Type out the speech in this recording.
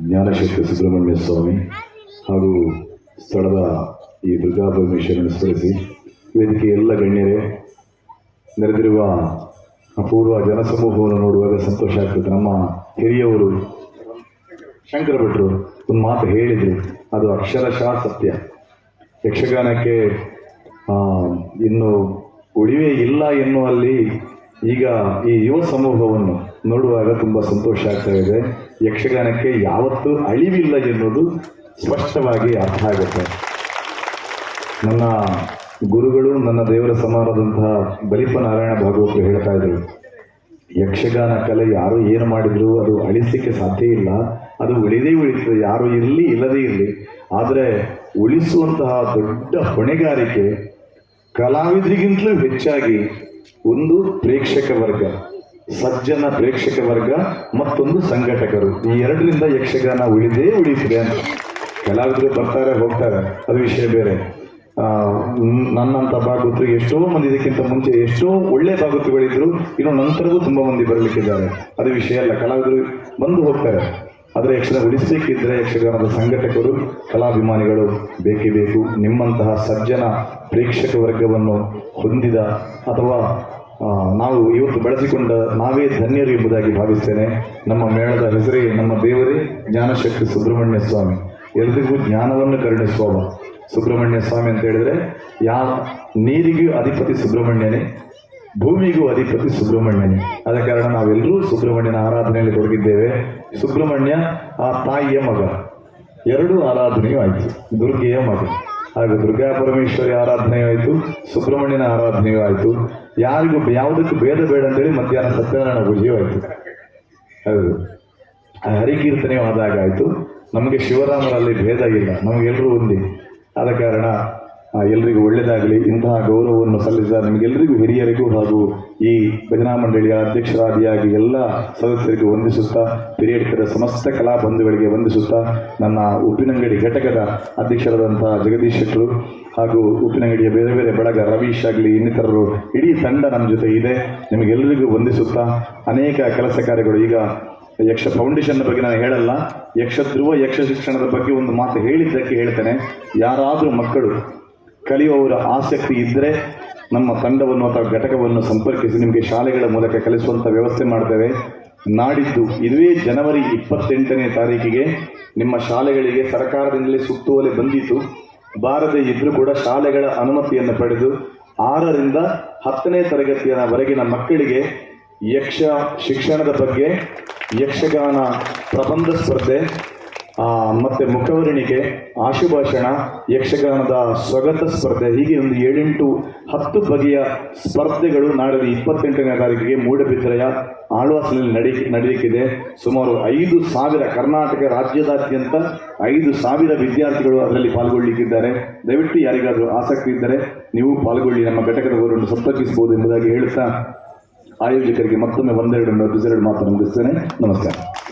ಜ್ಞಾನಶಕ್ತಿ ಸುಬ್ರಹ್ಮಣ್ಯ ಸ್ವಾಮಿ ಹಾಗೂ ಸ್ಥಳದ ಈ ದುರ್ಗಾ ಪರಮೇಶ್ವರನ್ನು ಸ್ಮರಿಸಿ ವೇದಿಕೆ ಎಲ್ಲ ಗಣ್ಯರೇ, ನೆರೆದಿರುವ ಅಪೂರ್ವ ಜನಸಮೂಹವನ್ನು ನೋಡುವಾಗ ಸಂತೋಷ ಆಗ್ತದೆ. ನಮ್ಮ ಹಿರಿಯವರು ಶಂಕರ ಭಟ್ರು ಒಂದು ಮಾತು ಹೇಳಿದರು. ಅದು ಅಕ್ಷರಶಃ ಸತ್ಯ. ಯಕ್ಷಗಾನಕ್ಕೆ ಇನ್ನು ಉಳಿವೆ ಇಲ್ಲ ಎನ್ನುವಲ್ಲಿ ಈಗ ಈ ಯುವ ಸಮೂಹವನ್ನು ನೋಡುವಾಗ ತುಂಬ ಸಂತೋಷ ಆಗ್ತಾ ಇದೆ. ಯಕ್ಷಗಾನಕ್ಕೆ ಯಾವತ್ತು ಅಳಿವಿಲ್ಲ ಎನ್ನುವುದು ಸ್ಪಷ್ಟವಾಗಿ ಅರ್ಥ ಆಗುತ್ತೆ. ನನ್ನ ಗುರುಗಳು, ನನ್ನ ದೇವರ ಸಮಾನದಂತಹ ಬಲಿಪ ನಾರಾಯಣ ಭಾಗವತರು ಹೇಳ್ತಾ ಇದ್ರು, ಯಕ್ಷಗಾನ ಕಲೆ ಯಾರು ಏನು ಮಾಡಿದ್ರು ಅದು ಅಳಿಸಲಿಕ್ಕೆ ಸಾಧ್ಯ ಇಲ್ಲ. ಅದು ಉಳಿದೇ ಉಳಿತದೆ. ಯಾರು ಇರಲಿ, ಇಲ್ಲದೇ ಇರಲಿ. ಆದರೆ ಉಳಿಸುವಂತಹ ದೊಡ್ಡ ಹೊಣೆಗಾರಿಕೆ ಕಲಾವಿದರಿಗಿಂತಲೂ ಹೆಚ್ಚಾಗಿ ಒಂದು ಪ್ರೇಕ್ಷಕ ವರ್ಗ ಸಜ್ಜನ ಪ್ರೇಕ್ಷಕ ವರ್ಗ ಮತ್ತೊಂದು ಸಂಘಟಕರು. ಈ ಎರಡರಿಂದ ಯಕ್ಷಗಾನ ಉಳಿದೇ ಉಳಿತಿದೆ ಅಂತ. ಕಲಾವಿದರು ಬರ್ತಾರೆ ಹೋಗ್ತಾರೆ. ಅದು ವಿಷಯ ಬೇರೆ. ಆ, ನ್- ನನ್ನಂತ ಭಾಗವತರು ಎಷ್ಟೋ ಮಂದಿ ಇದಕ್ಕಿಂತ ಮುಂಚೆ ಎಷ್ಟೋ ಒಳ್ಳೆ ಭಾಗವತಗಳಿದ್ರು ಇನ್ನು ನಂತರವೂ ತುಂಬಾ ಮಂದಿ ಬರಲಿಕ್ಕಿದ್ದಾರೆ. ಅದು ವಿಷಯ ಅಲ್ಲ. ಕಲಾವಿದರು ಬಂದು ಹೋಗ್ತಾರೆ. ಆದರೆ ಯಕ್ಷಗಾನ ಉಳಿಸಬೇಕಿದ್ರೆ ಯಕ್ಷಗಾನದ ಸಂಘಟಕರು ಕಲಾಭಿಮಾನಿಗಳು ಬೇಕೇ ಬೇಕು. ನಿಮ್ಮಂತಹ ಸಜ್ಜನ ಪ್ರೇಕ್ಷಕ ವರ್ಗವನ್ನು ಹೊಂದಿದ ಅಥವಾ ನಾವು ಇವತ್ತು ಬೆಳೆಸಿಕೊಂಡ ನಾವೇ ಧನ್ಯರು ಎಂಬುದಾಗಿ ಭಾವಿಸ್ತೇನೆ. ನಮ್ಮ ಮೇಳದ ಹೆಸರೇ ನಮ್ಮ ದೇವರೇ ಜ್ಞಾನಶಕ್ತಿ ಸುಬ್ರಹ್ಮಣ್ಯ ಸ್ವಾಮಿ. ಎಲ್ರಿಗೂ ಜ್ಞಾನವನ್ನು ಕರುಣಿಸುವವ ಸುಬ್ರಹ್ಮಣ್ಯ ಸ್ವಾಮಿ ಅಂತ ಹೇಳಿದ್ರೆ ಯಾವ ನೀರಿಗೂ ಅಧಿಪತಿ ಸುಬ್ರಹ್ಮಣ್ಯನೇ, ಭೂಮಿಗೂ ಅಧಿಪತಿ ಸುಬ್ರಹ್ಮಣ್ಯನೇ. ಆದ ಕಾರಣ ನಾವೆಲ್ಲರೂ ಸುಬ್ರಹ್ಮಣ್ಯನ ಆರಾಧನೆಯಲ್ಲಿ ತೊಡಗಿದ್ದೇವೆ. ಸುಬ್ರಹ್ಮಣ್ಯ, ಆ ತಾಯಿಯ ಮಗ. ಎರಡೂ ಆರಾಧನೆಯೂ ಆಯಿತು. ದುರ್ಗೆಯ ಮಗ. ಹಾಗೂ ದುರ್ಗಾ ಪರಮೇಶ್ವರಿ ಆರಾಧನೆಯೂ ಆಯಿತು, ಸುಬ್ರಹ್ಮಣ್ಯನ ಆರಾಧನೆಯೂ ಆಯಿತು. ಯಾರಿಗೂ ಯಾವುದಕ್ಕೂ ಭೇದ ಬೇಡ ಅಂತೇಳಿ ಮಧ್ಯಾಹ್ನ ಸತ್ಯನಾರಾಯಣ ಪೂಜೆಯೂ ಆಯಿತು. ಹೌದು. ಹರಿಕೀರ್ತನೆಯೂ ಆದಾಗ ಆಯಿತು. ನಮಗೆ ಶಿವರಾಮರಲ್ಲಿ ಭೇದ ಇಲ್ಲ. ನಮಗೆಲ್ಲರೂ ಒಂದೇ. ಆದ ಕಾರಣ ಎಲ್ರಿಗೂ ಒಳ್ಳೆಯದಾಗಲಿ ಇಂತಹ ಗೌರವವನ್ನು ಸಲ್ಲಿಸಿದ ನಿಮಗೆಲ್ಲರಿಗೂ ಹಿರಿಯರಿಗೂ ಹಾಗೂ ಈ ಭಜನಾ ಮಂಡಳಿಯ ಅಧ್ಯಕ್ಷರಾದಿಯಾಗಿ ಎಲ್ಲ ಸದಸ್ಯರಿಗೂ ವಂದಿಸುತ್ತಾ ಪಿರಿಯಡ್ಕರ ಸಮಸ್ತ ಕಲಾ ಬಂಧುಗಳಿಗೆ ವಂದಿಸುತ್ತಾ, ನನ್ನ ಉಪ್ಪಿನಂಗಡಿ ಘಟಕದ ಅಧ್ಯಕ್ಷರಾದಂತಹ ಜಗದೀಶ್ ಶೆಟ್ಟರು ಹಾಗೂ ಉಪ್ಪಿನಂಗಡಿಯ ಬೇರೆ ಬೇರೆ ಬಳಗ ರವೀಶ್ ಆಗಲಿ, ಇನ್ನಿತರರು ಇಡೀ ತಂಡ ನಮ್ಮ ಜೊತೆ ಇದೆ. ನಿಮಗೆಲ್ಲರಿಗೂ ವಂದಿಸುತ್ತಾ, ಅನೇಕ ಕೆಲಸ ಕಾರ್ಯಗಳು ಈಗ ಯಕ್ಷ ಫೌಂಡೇಶನ್ ಬಗ್ಗೆ ನಾನು ಹೇಳಲ್ಲ, ಯಕ್ಷ ಧ್ರುವ ಯಕ್ಷ ಶಿಕ್ಷಣದ ಬಗ್ಗೆ ಒಂದು ಮಾತು ಹೇಳಿದ್ದಕ್ಕೆ ಹೇಳ್ತೇನೆ. ಯಾರಾದರೂ ಮಕ್ಕಳು ಕಲಿಯುವವರ ಆಸಕ್ತಿ ಇದ್ದರೆ ನಮ್ಮ ತಂಡವನ್ನು ಅಥವಾ ಘಟಕವನ್ನು ಸಂಪರ್ಕಿಸಿ ನಿಮಗೆ ಶಾಲೆಗಳ ಮೂಲಕ ಕಲಿಸುವಂಥ ವ್ಯವಸ್ಥೆ ಮಾಡ್ತೇವೆ. ನಾಡಿದ್ದು ಇದುವೇ ಜನವರಿ ಇಪ್ಪತ್ತೆಂಟನೇ ತಾರೀಕಿಗೆ ನಿಮ್ಮ ಶಾಲೆಗಳಿಗೆ ಸರ್ಕಾರದಿಂದಲೇ ಸುತ್ತುವಲೆ ಬಂದಿತ್ತು. ಬಾರದೆ ಇದ್ದರೂ ಕೂಡ ಶಾಲೆಗಳ ಅನುಮತಿಯನ್ನು ಪಡೆದು ಆರರಿಂದ ಹತ್ತನೇ ತರಗತಿಯವರೆಗಿನ ಮಕ್ಕಳಿಗೆ ಯಕ್ಷ ಶಿಕ್ಷಣದ ಬಗ್ಗೆ ಯಕ್ಷಗಾನ ಪ್ರಬಂಧ ಸ್ಪರ್ಧೆ ಮತ್ತೆ ಮುಖವರ್ಣಿಕೆ, ಆಶುಭಾಷಣ, ಯಕ್ಷಗಾನದ ಸ್ವಗತ ಸ್ಪರ್ಧೆ, ಹೀಗೆ ಒಂದು ಏಳೆಂಟು, ಹತ್ತು ಬಗೆಯ ಸ್ಪರ್ಧೆಗಳು ನಾಳೆ ಇಪ್ಪತ್ತೆಂಟನೇ ತಾರೀಕಿಗೆ ಮೂಡಬಿದ್ರೆಯ ಆಳ್ವಾಸಿನಲ್ಲಿ ನಡಿ ನಡೆಯಕ್ಕಿದೆ ಸುಮಾರು ಐದು ಸಾವಿರ ಕರ್ನಾಟಕ ರಾಜ್ಯದಾದ್ಯಂತ ಐದು ಸಾವಿರ ವಿದ್ಯಾರ್ಥಿಗಳು ಅದರಲ್ಲಿ ಪಾಲ್ಗೊಳ್ಳಿಕ್ಕಿದ್ದಾರೆ. ದಯವಿಟ್ಟು ಯಾರಿಗಾದರೂ ಆಸಕ್ತಿ ಇದ್ದರೆ ನೀವು ಪಾಲ್ಗೊಳ್ಳಿ. ನಮ್ಮ ಘಟಕದವರನ್ನು ಸಂಪರ್ಕಿಸಬಹುದು ಎಂಬುದಾಗಿ ಹೇಳುತ್ತಾ ಆಯೋಜಕರಿಗೆ ಮತ್ತೊಮ್ಮೆ ಒಂದೆರಡು ಬಿಸೆರಡು ಮಾತು ಮುಗಿಸ್ತೇನೆ ನಮಸ್ಕಾರ.